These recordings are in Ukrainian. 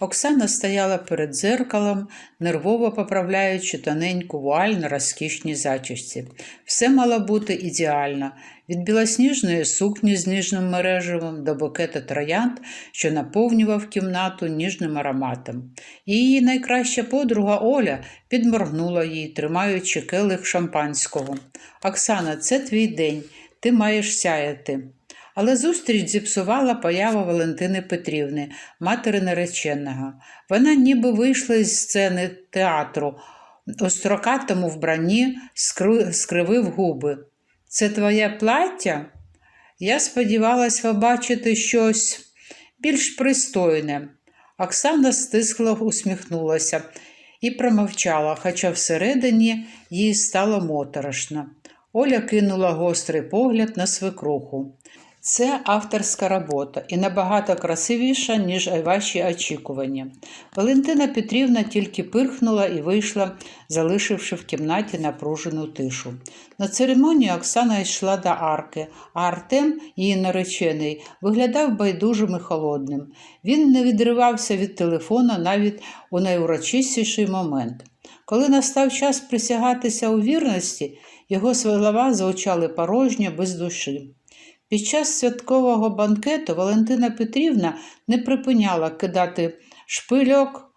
Оксана стояла перед дзеркалом, нервово поправляючи тоненьку вуаль на розкішній зачісці. Все мало бути ідеально від білосніжної сукні з ніжним мережевим до букета троянд, що наповнював кімнату ніжним ароматом. Її найкраща подруга Оля підморгнула їй, тримаючи келих шампанського. Оксана, це твій день, ти маєш сяяти. Але зустріч зіпсувала поява Валентини Петрівни, матері нареченого. Вона ніби вийшла із сцени театру, у строкатому вбранні скривив губи. Це твоє плаття? Я сподівалась побачити щось більш пристойне. Оксана стисло усміхнулася і промовчала, хоча всередині їй стало моторошно. Оля кинула гострий погляд на свекруху. Це авторська робота і набагато красивіша, ніж ваші очікування. Валентина Петрівна тільки пирхнула і вийшла, залишивши в кімнаті напружену тишу. На церемонію Оксана йшла до арки, а Артем, її наречений, виглядав байдужим і холодним. Він не відривався від телефона навіть у найурочистіший момент. Коли настав час присягатися у вірності, його слова звучали порожньо без душі. Під час святкового банкету Валентина Петрівна не припиняла кидати шпильок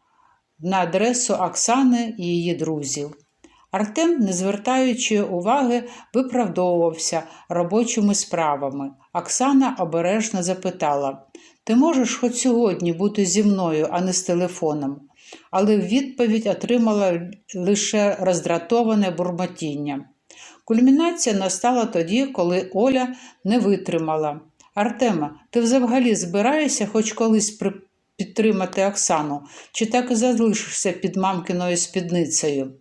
на адресу Оксани і її друзів. Артем, не звертаючи уваги, виправдовувався робочими справами. Оксана обережно запитала: Ти можеш хоч сьогодні бути зі мною, а не з телефоном? Але в відповідь отримала лише роздратоване бурмотіння. Кульмінація настала тоді, коли Оля не витримала. Артема, ти взагалі збираєшся хоч колись підтримати Оксану, чи так і залишишся під мамкиною спідницею?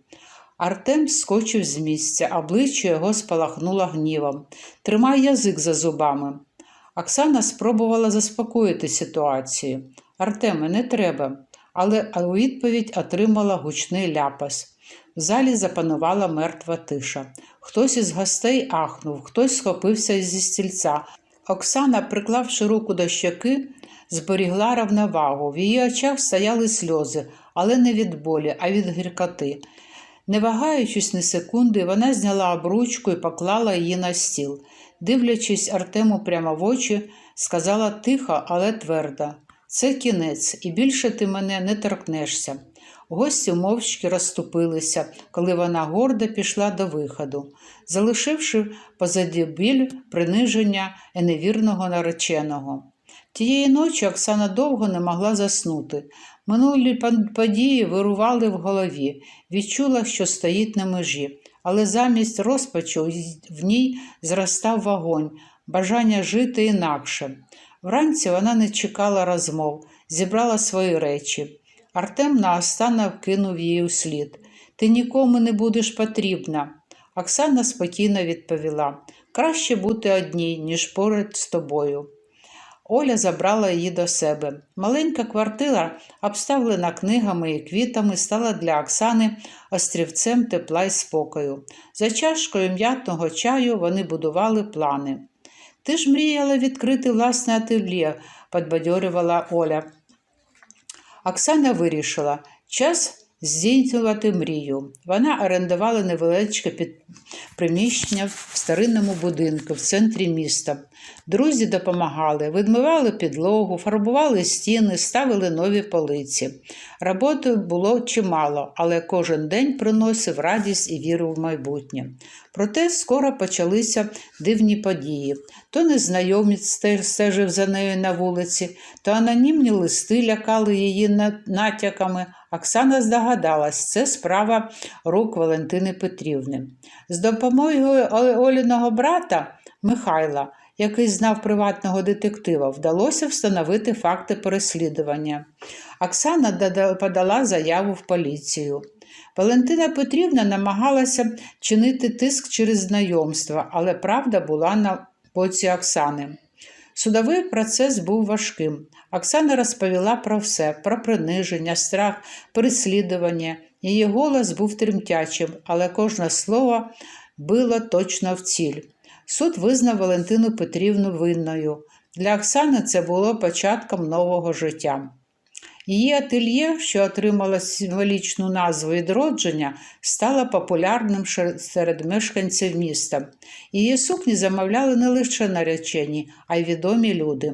Артем скочив з місця, обличчя його спалахнуло гнівом. Тримай язик за зубами. Оксана спробувала заспокоїти ситуацію. Артеме, не треба, але у відповідь отримала гучний ляпас. В залі запанувала мертва тиша. Хтось із гостей ахнув, хтось схопився зі стільця. Оксана, приклавши руку до щоки, зберігла равновагу. В її очах стояли сльози, але не від болі, а від гіркоти. Не вагаючись ні секунди, вона зняла обручку і поклала її на стіл. Дивлячись Артему прямо в очі, сказала тихо, але твердо: Це кінець, і більше ти мене не торкнешся. Гості мовчки розступилися, коли вона гордо пішла до виходу, залишивши позаді біль приниження і нареченого. Тієї ночі Оксана довго не могла заснути. Минулі події вирували в голові, відчула, що стоїть на межі, але замість розпачу в ній зростав вогонь, бажання жити інакше. Вранці вона не чекала розмов, зібрала свої речі. Артем наостанок кинув їй услід. Ти нікому не будеш потрібна. Оксана спокійно відповіла краще бути одній, ніж поряд з тобою. Оля забрала її до себе. Маленька квартира, обставлена книгами і квітами, стала для Оксани острівцем тепла й спокою. За чашкою м'ятного чаю вони будували плани. Ти ж мріяла відкрити власне ательє, підбадьорювала Оля. Оксана вирішила час здійснювати мрію. Вона орендувала невеличке приміщення в старинному будинку в центрі міста. Друзі допомагали, відмивали підлогу, фарбували стіни, ставили нові полиці. Роботи було чимало, але кожен день приносив радість і віру в майбутнє. Проте скоро почалися дивні події. То незнайомець стежив за нею на вулиці, то анонімні листи лякали її натяками. Оксана здогадалась, це справа рук Валентини Петрівни. З допомогою Оліного брата Михайла, який знав приватного детектива, вдалося встановити факти переслідування. Оксана подала заяву в поліцію. Валентина Петрівна намагалася чинити тиск через знайомство, але правда була на боці Оксани. Судовий процес був важким. Оксана розповіла про все: про приниження, страх, переслідування. Її голос був тремтячим, але кожне слово било точно в ціль. Суд визнав Валентину Петрівну винною. Для Оксани це було початком нового життя. Її ательє, що отримала символічну назву відродження, стала популярним серед мешканців міста. Її сукні замовляли не лише наречені, а й відомі люди.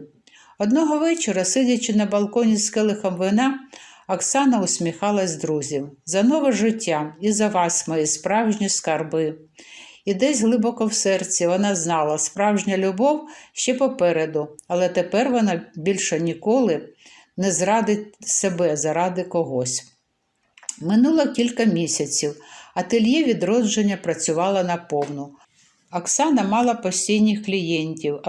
Одного вечора, сидячи на балконі з келихом вина, Оксана усміхалась друзям за нове життя і за вас, мої справжні скарби. І десь глибоко в серці вона знала, справжня любов ще попереду, але тепер вона більше ніколи не зрадить себе заради когось. Минуло кілька місяців. Ательє відродження працювало наповну. Оксана мала постійних клієнтів,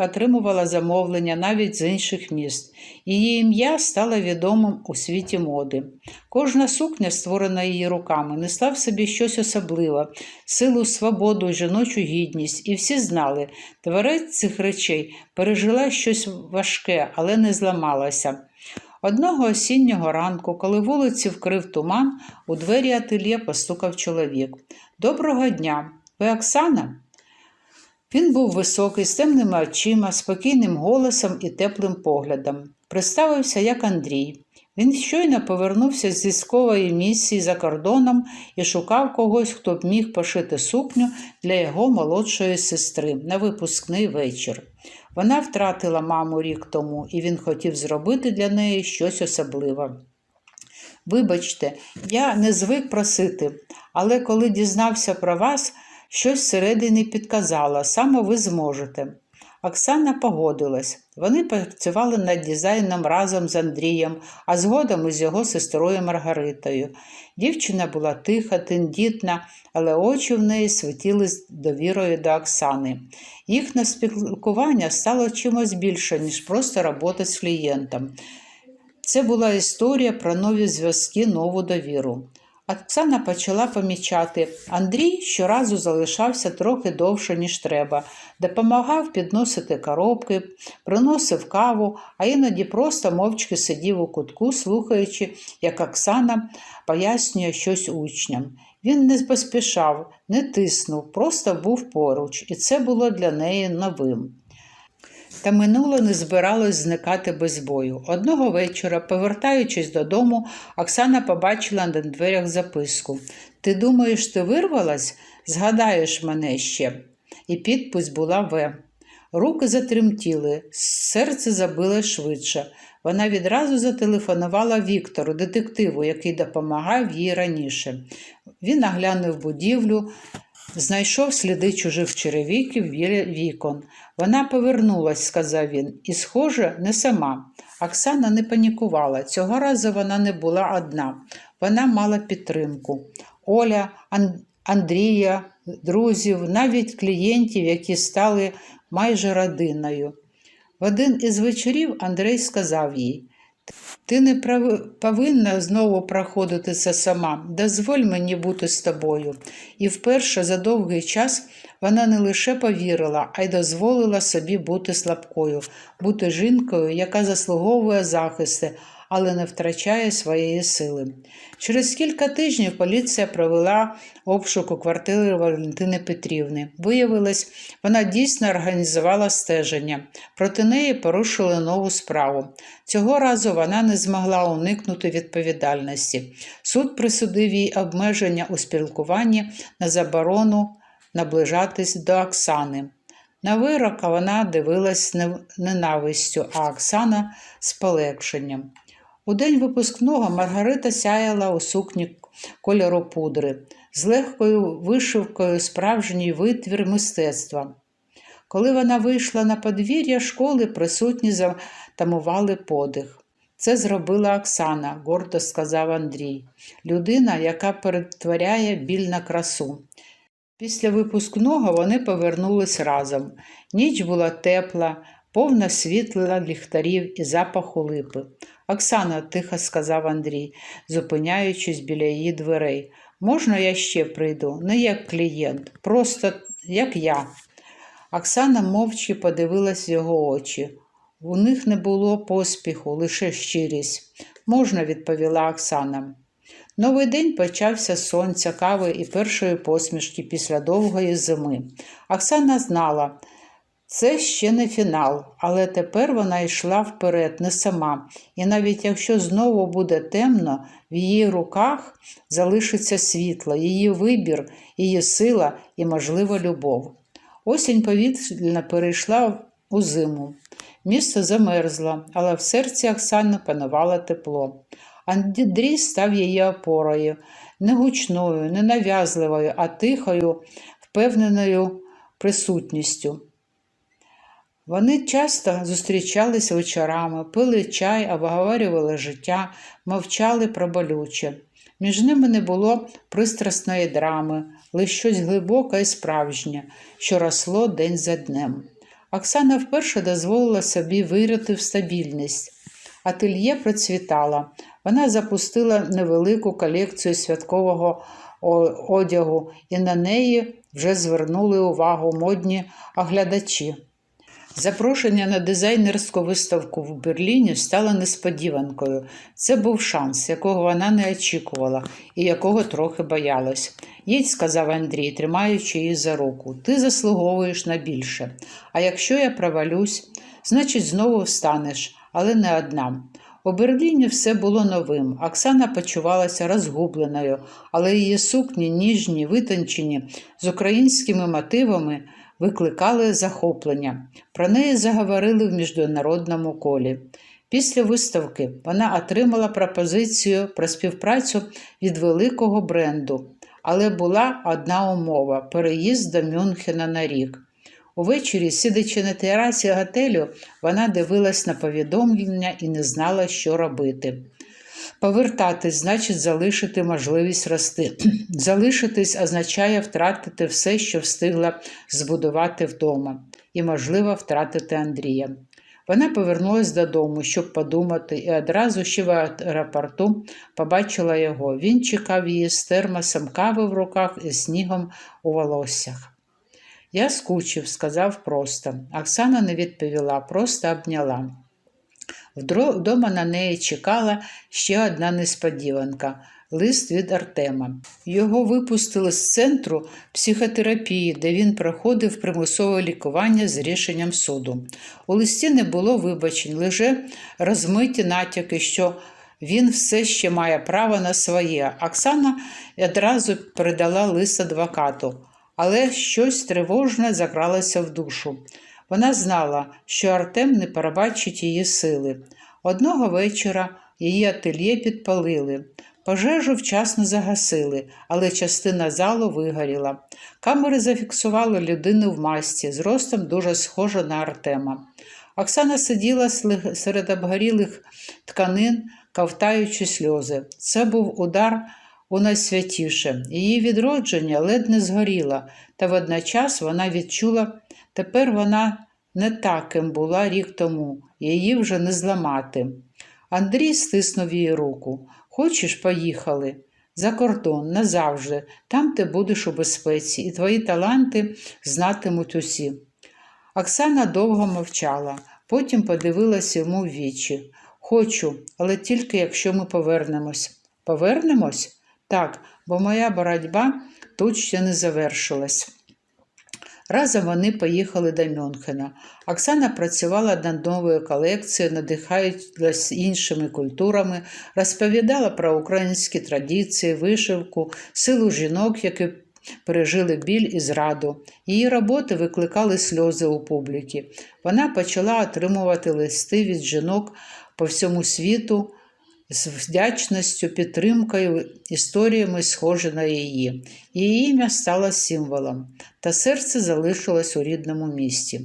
отримувала замовлення навіть з інших міст. Її ім'я стало відомим у світі моди. Кожна сукня, створена її руками, несла в собі щось особливе, силу, свободу, жіночу гідність. І всі знали, творець цих речей пережила щось важке, але не зламалася. Одного осіннього ранку, коли вулиці вкрив туман, у двері ательє постукав чоловік. Доброго дня! Ви Оксана? Він був високий, з темними очима, спокійним голосом і теплим поглядом. Представився як Андрій. Він щойно повернувся з військової місії за кордоном і шукав когось, хто б міг пошити сукню для його молодшої сестри на випускний вечір. Вона втратила маму рік тому, і він хотів зробити для неї щось особливе. Вибачте, я не звик просити, але коли дізнався про вас, щось всередині підказала, саме ви зможете. Оксана погодилась. Вони працювали над дизайном разом з Андрієм, а згодом із його сестрою Маргаритою. Дівчина була тиха, тендітна, але очі в неї світили з довірою до Оксани. Їхнє спілкування стало чимось більше, ніж просто робота з клієнтом. Це була історія про нові зв'язки, нову довіру. Оксана почала помічати, Андрій щоразу залишався трохи довше, ніж треба, допомагав підносити коробки, приносив каву, а іноді просто мовчки сидів у кутку, слухаючи, як Оксана пояснює щось учням. Він не поспішав, не тиснув, просто був поруч, і це було для неї новим. Та минуло не збиралось зникати без бою. Одного вечора, повертаючись додому, Оксана побачила на дверях записку. Ти думаєш, ти вирвалась? Згадаєш мене ще. І підпис була В. Руки затремтіли, серце забило швидше. Вона відразу зателефонувала Віктору, детективу, який допомагав їй раніше. Він оглянув будівлю, знайшов сліди чужих черевиків біля вікон. Вона повернулась, сказав він, і, схоже, не сама. Оксана не панікувала. Цього разу вона не була одна. Вона мала підтримку. Оля, Ан- Андрія, друзів, навіть клієнтів, які стали майже родиною. В один із вечорів Андрей сказав їй: Ти не прав- повинна знову проходити це сама. Дозволь мені бути з тобою. І вперше за довгий час вона не лише повірила, а й дозволила собі бути слабкою, бути жінкою, яка заслуговує захисти, але не втрачає своєї сили. Через кілька тижнів поліція провела обшук у квартири Валентини Петрівни. Виявилось, вона дійсно організувала стеження. Проти неї порушили нову справу. Цього разу вона не змогла уникнути відповідальності. Суд присудив їй обмеження у спілкуванні на заборону наближатись до Оксани. На вирок вона дивилась ненавистю, а Оксана з полегшенням. У день випускного Маргарита сяяла у сукні кольору пудри, з легкою вишивкою справжній витвір мистецтва. Коли вона вийшла на подвір'я школи, присутні затамували подих. Це зробила Оксана, гордо сказав Андрій, людина, яка перетворяє біль на красу. Після випускного вони повернулись разом. Ніч була тепла, повна світла ліхтарів і запаху липи. Оксана, тихо сказав Андрій, зупиняючись біля її дверей. Можна я ще прийду? Не як клієнт, просто як я. Оксана мовчки подивилась в його очі. У них не було поспіху, лише щирість. Можна, відповіла Оксана. Новий день почався з сонця, кави і першої посмішки після довгої зими. Оксана знала, Це ще не фінал, але тепер вона йшла вперед не сама, і навіть якщо знову буде темно, в її руках залишиться світло, її вибір, її сила і, можливо, любов. Осінь повільно перейшла у зиму. Місто замерзло, але в серці Оксани панувало тепло. Андрій став її опорою, не гучною, не нав'язливою, а тихою, впевненою присутністю. Вони часто зустрічалися вечорами, пили чай, обговорювали життя, мовчали про болюче. Між ними не було пристрасної драми, лише щось глибоке і справжнє, що росло день за днем. Оксана вперше дозволила собі вирити в стабільність. Ательє процвітала. Вона запустила невелику колекцію святкового одягу, і на неї вже звернули увагу модні оглядачі. Запрошення на дизайнерську виставку в Берліні стало несподіванкою. Це був шанс, якого вона не очікувала і якого трохи боялась. Їдь, сказав Андрій, тримаючи її за руку, ти заслуговуєш на більше. А якщо я провалюсь, значить знову встанеш, але не одна. У Берліні все було новим. Оксана почувалася розгубленою, але її сукні, ніжні, витончені, з українськими мотивами викликали захоплення. Про неї заговорили в міжнародному колі. Після виставки вона отримала пропозицію про співпрацю від великого бренду, але була одна умова переїзд до Мюнхена на рік. Увечері, сидячи на терасі готелю, вона дивилась на повідомлення і не знала, що робити. Повертатись значить залишити можливість рости. Залишитись означає втратити все, що встигла збудувати вдома, і, можливо, втратити Андрія. Вона повернулася додому, щоб подумати, і одразу ще в аеропорту побачила його. Він чекав її з термосом кави в руках і снігом у волоссях. Я скучив, сказав просто. Оксана не відповіла, просто обняла. Вдома на неї чекала ще одна несподіванка лист від Артема. Його випустили з центру психотерапії, де він проходив примусове лікування з рішенням суду. У листі не було вибачень, лише розмиті натяки, що він все ще має право на своє. Оксана одразу передала лист адвокату, але щось тривожне закралося в душу. Вона знала, що Артем не перебачить її сили. Одного вечора її ательє підпалили. Пожежу вчасно загасили, але частина залу вигоріла. Камери зафіксували людину в масці, з ростом дуже схожа на Артема. Оксана сиділа серед обгорілих тканин, ковтаючи сльози. Це був удар у найсвятіше. Її відродження ледь не згоріло, та водночас вона відчула, тепер вона не та, ким була рік тому, її вже не зламати. Андрій стиснув її руку. Хочеш, поїхали? За кордон, назавжди. Там ти будеш у безпеці, і твої таланти знатимуть усі. Оксана довго мовчала, потім подивилася йому в вічі. Хочу, але тільки якщо ми повернемось. Повернемось? Так, бо моя боротьба тут ще не завершилась. Разом вони поїхали до Мюнхена. Оксана працювала над новою колекцією, надихаючись іншими культурами, розповідала про українські традиції, вишивку, силу жінок, які пережили біль і зраду. Її роботи викликали сльози у публіки. Вона почала отримувати листи від жінок по всьому світу з вдячністю, підтримкою, історіями, схожі на її. Її ім'я стало символом, та серце залишилось у рідному місті.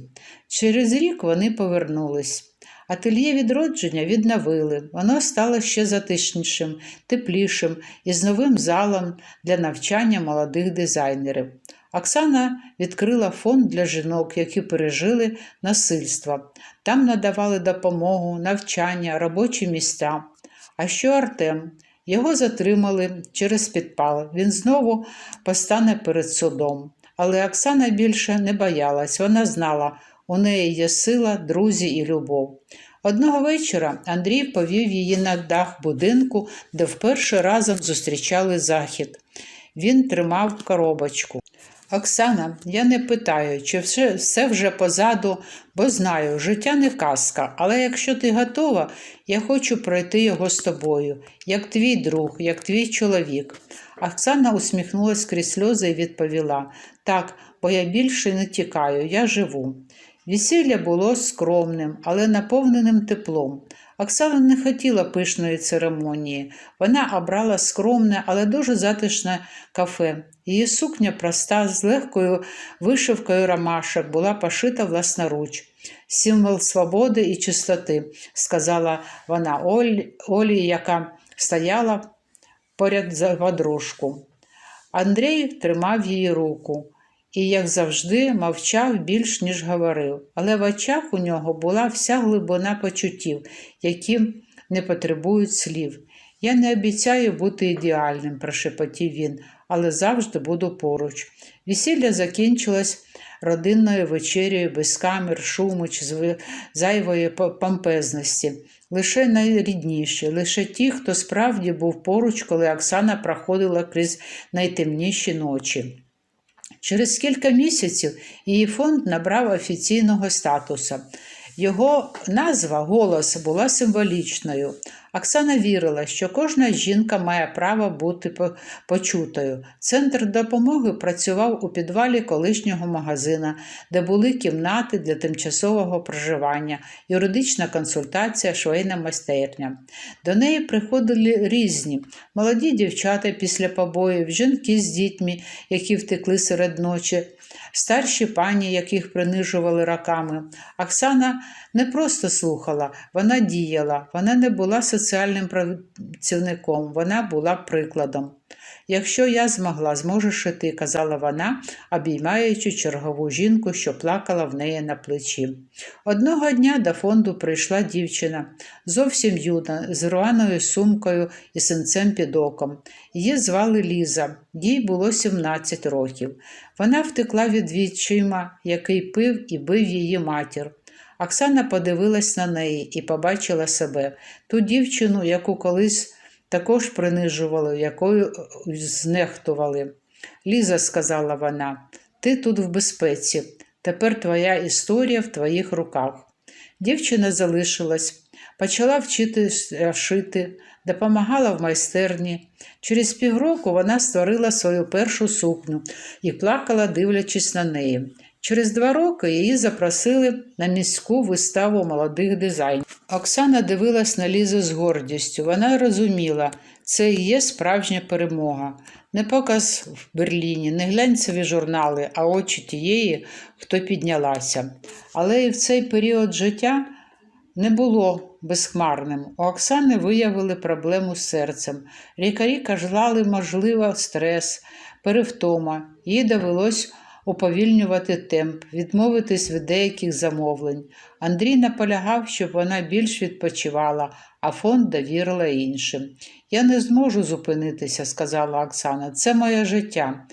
Через рік вони повернулись. Ательє відродження відновили, воно стало ще затишнішим, теплішим і з новим залом для навчання молодих дизайнерів. Оксана відкрила фонд для жінок, які пережили насильство. Там надавали допомогу, навчання, робочі місця. А що Артем? Його затримали через підпал. Він знову постане перед судом. Але Оксана більше не боялась. Вона знала, у неї є сила, друзі і любов. Одного вечора Андрій повів її на дах будинку, де вперше разом зустрічали захід. Він тримав коробочку. Оксана, я не питаю, чи все, все вже позаду, бо знаю, життя не казка, але якщо ти готова, я хочу пройти його з тобою, як твій друг, як твій чоловік. Оксана усміхнулась крізь сльози і відповіла: Так, бо я більше не тікаю, я живу. Весілля було скромним, але наповненим теплом. Оксана не хотіла пишної церемонії. Вона обрала скромне, але дуже затишне кафе. Її сукня проста, з легкою вишивкою ромашок, була пошита власноруч. Символ свободи і чистоти, сказала вона Олі, Олі яка стояла поряд за подружку. Андрій тримав її руку і, як завжди, мовчав більш, ніж говорив, але в очах у нього була вся глибина почуттів, які не потребують слів. Я не обіцяю бути ідеальним, прошепотів він, але завжди буду поруч. Весілля закінчилось родинною вечерею без камер, шуму чи зайвої по- помпезності. Лише найрідніші, лише ті, хто справді був поруч, коли Оксана проходила крізь найтемніші ночі. Через кілька місяців її фонд набрав офіційного статусу. Його назва голос була символічною. Оксана вірила, що кожна жінка має право бути почутою. Центр допомоги працював у підвалі колишнього магазина, де були кімнати для тимчасового проживання, юридична консультація, швейна майстерня. До неї приходили різні молоді дівчата після побоїв, жінки з дітьми, які втекли серед ночі, старші пані, яких принижували роками. Оксана не просто слухала, вона діяла, вона не була соціальним працівником, вона була прикладом. Якщо я змогла, зможеш і ти, казала вона, обіймаючи чергову жінку, що плакала в неї на плечі. Одного дня до фонду прийшла дівчина, зовсім юна, з рваною сумкою і синцем під оком. Її звали Ліза, їй було 17 років. Вона втекла від відчима, який пив і бив її матір. Оксана подивилась на неї і побачила себе, ту дівчину, яку колись також принижували, якою е, знехтували. Ліза, сказала вона, ти тут в безпеці. Тепер твоя історія в твоїх руках. Дівчина залишилась, почала вчити шити, допомагала в майстерні. Через півроку вона створила свою першу сукню і плакала, дивлячись на неї. Через два роки її запросили на міську виставу молодих дизайнерів. Оксана дивилась на Лізу з гордістю. Вона розуміла, це і є справжня перемога. Не показ в Берліні, не глянцеві журнали, а очі тієї, хто піднялася. Але і в цей період життя не було безхмарним. У Оксани виявили проблему з серцем. Лікарі казали, можливо, стрес, перевтома. Їй довелось уповільнювати темп, відмовитись від деяких замовлень. Андрій наполягав, щоб вона більш відпочивала, а фонд довірила іншим. Я не зможу зупинитися, сказала Оксана. Це моє життя.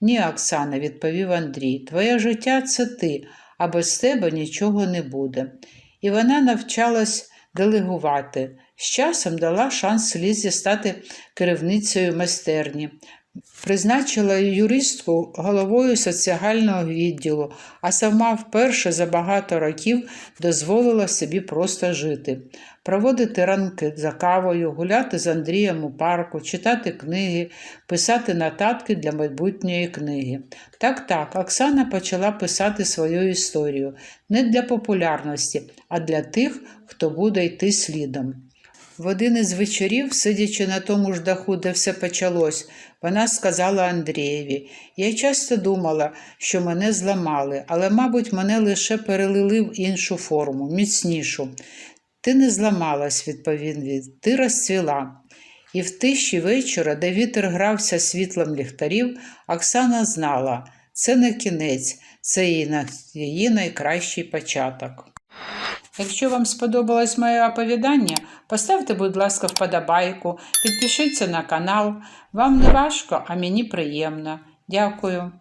Ні, Оксана, відповів Андрій. Твоє життя це ти, а без тебе нічого не буде. І вона навчалась делегувати. З часом дала шанс Лізі стати керівницею майстерні. Призначила юристку головою соціального відділу, а сама вперше за багато років дозволила собі просто жити, проводити ранки за кавою, гуляти з Андрієм у парку, читати книги, писати нотатки для майбутньої книги. Так, так, Оксана почала писати свою історію не для популярності, а для тих, хто буде йти слідом. В один із вечорів, сидячи на тому ж даху, де все почалось, вона сказала Андрієві: Я часто думала, що мене зламали, але, мабуть, мене лише перелили в іншу форму, міцнішу. Ти не зламалась, відповів він, ти розцвіла. І в тиші вечора, де вітер грався світлом ліхтарів, Оксана знала, це не кінець, це її, найкращий початок. Якщо вам сподобалось моє оповідання, поставте, будь ласка, вподобайку, підпишіться на канал. Вам не важко, а мені приємно. Дякую.